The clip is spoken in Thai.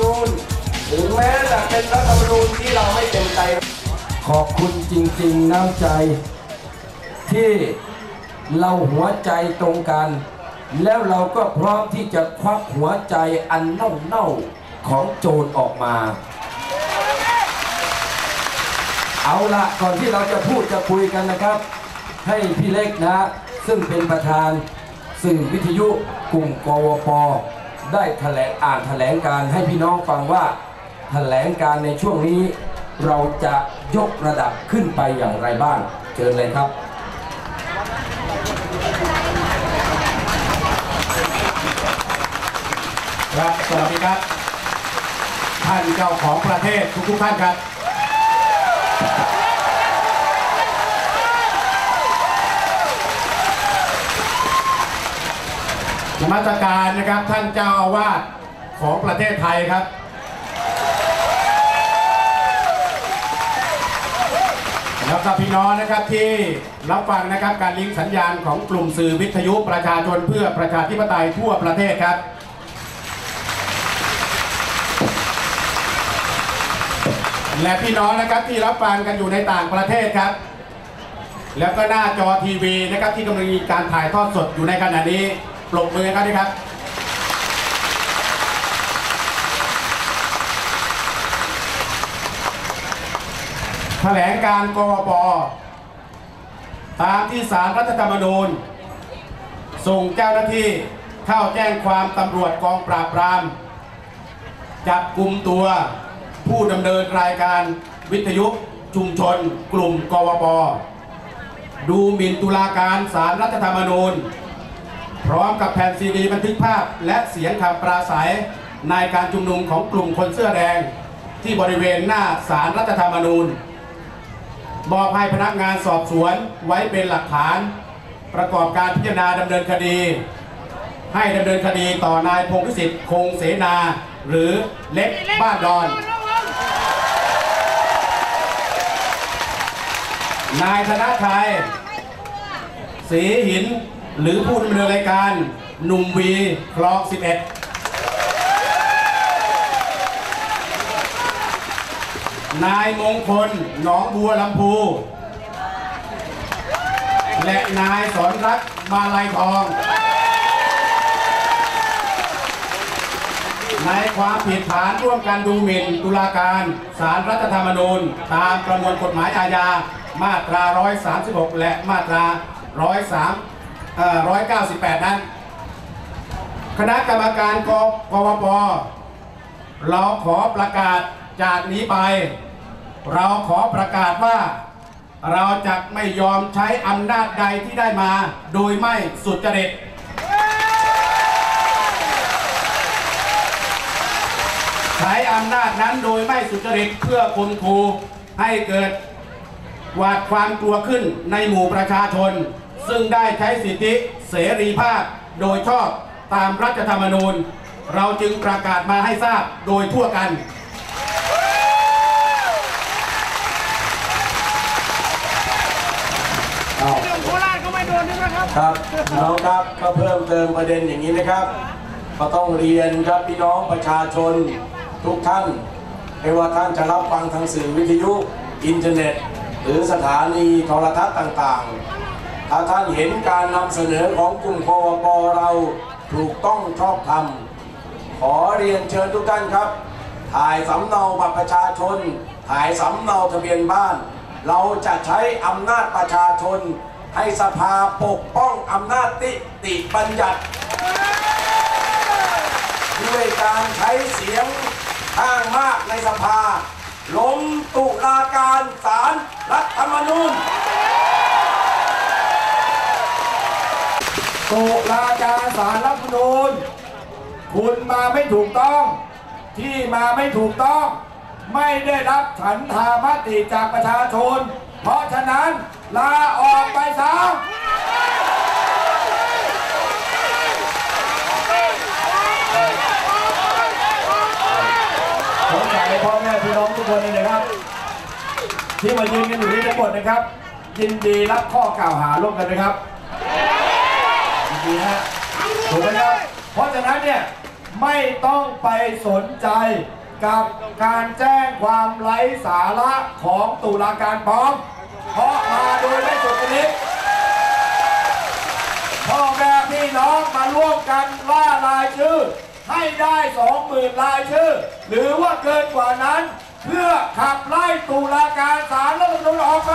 นูญ ถึงแม้จะเป็นรัฐธรรมนูญที่เราไม่เต็มใจ ขอบคุณจริงๆน้ำใจ ที่เราหัวใจตรงกัน แล้วเราก็พร้อมที่จะควักหัวใจอันเน่าๆของโจรออกมา เอาละก่อนที่เราจะพูดจะคุยกันนะครับ ให้พี่เล็กนะ ซึ่งเป็นประธานสื่อวิทยุกลุ่มกวป ได้แถลงอ่านแถลงการให้พี่น้องฟังว่าแถลงการในช่วงนี้ เราจะยกระดับขึ้นไปอย่างไรบ้างเชิญเลยครับครับสวัสดีครับ ท่านเจ้าของประเทศทุกๆท่านครับ นมัสการนะครับท่านเจ้าอาวาสของประเทศไทยครับ แล้วก็พี่น้องนะครับที่รับฟังนะครับการลิงก์สัญญาณของกลุ่มสื่อวิทยุประชาชนเพื่อประชาธิปไตยทั่วประเทศครับ และพี่น้องนะครับที่รับฟังกันอยู่ในต่างประเทศครับ แล้วก็หน้าจอทีวีนะครับที่กำลังมีการถ่ายทอดสดอยู่ในขณะนี้ ปรบมือครับด้วยครับ แถลงการกวปตามที่สารรัฐธรรมนูญ ส่งเจ้าหน้าที่เข้าแจ้งความตำรวจกองปราบปราม จับกลุ่มตัวผู้ดำเนินรายการวิทยุชุมชน กลุ่มกวปดูหมิ่นตุลาการสารรัฐธรรมนูญ พร้อมกับแผ่นซีดีบันทึกภาพ และเสียงคำปราศัยในการชุมนุมของกลุ่มคนเสื้อแดง ที่บริเวณหน้าสารรัฐธรรมนูญมอบให้พนักงานสอบสวนไว้เป็นหลักฐาน ประกอบการพิจารณาดำเนินคดี ให้ดำเนินคดีต่อนายพงพิสิทธิ์คงเสนา หรือเล็กบ้านดอน นายธนชัยศรีหิน หรือผู้ดำเนินรายการหนุ่มวีคลอง11 นายมงคลหนองบัวลำพู และนายสอนรักมาลายทอง ในความผิดฐานร่วมกันดูหมิ่นตุลาการสารรัฐธรรมนูญ ตามประมวลกฎหมายอาญามาตรา 136 และมาตรา 103 198 นั้น คณะกรรมการกกวปเราขอประกาศจากนี้ไป เราขอประกาศว่า เราจะไม่ยอมใช้อำนาจใดที่ได้มา โดยไม่สุจริตใช้อำนาจนั้นโดยไม่สุจริตเพื่อคมคูให้เกิดหวาดความกลัวขึ้นในหมู่ประชาชน ซึ่งได้ใช้สิทธิเสรีภาพโดยชอบตามรัฐธรรมนูญ เราจึงประกาศมาให้ทราบโดยทั่วกัน เรื่องโคราชก็ไม่โดนด้วยนะครับ ครับพี่น้องครับก็เพิ่มเติมประเด็นอย่างนี้นะครับก็ต้องเรียนครับพี่น้องประชาชนทุกท่านไม่ว่าท่านจะรับฟังทางสื่อวิทยุ อินเทอร์เน็ต หรือสถานีโทรทัศน์ต่างๆ ถ้าท่านเห็นการนำเสนอของกลุ่มพวปเราถูกต้องชอบธรรม ขอเรียนเชิญทุกท่านครับ ถ่ายสำเนาบัตรประชาชน ถ่ายสำเนาทะเบียนบ้าน เราจะใช้อำนาจประชาชน ให้สภาปกป้องอำนาจติติบัญญัติด้วยการใช้เสียงข้างมากในสภาล้มตุลาการศาลรัฐธรรมนูญ ตุลาการศาลรัฐมนูญ คุณมาไม่ถูกต้อง ที่มาไม่ถูกต้อง ไม่ได้รับฉันทามติจากประชาชน เพราะฉะนั้นลาออกไปซะผมอยากให้พ่อแม่พี่น้องทุกคนเลยนะครับ ที่มายืนกันอยู่นี้ทั้งหมดนะครับ ยินดีรับข้อกล่าวหาร่วมกันนะครับ ดีฮะถูกไหมครับ เพราะฉะนั้นเนี่ยไม่ต้องไปสนใจกับการแจ้งความไร้สาระของตุลาการพร้อม เพราะมาโดยไม่สุจริตพ่อแม่พี่น้องมาร่วมกันล่ารายชื่อ ให้ได้สองหมื่นรายชื่อ หรือว่าเกินกว่านั้น เพื่อขับไล่ตุลาการศาลรัฐธรรมนูญออกไป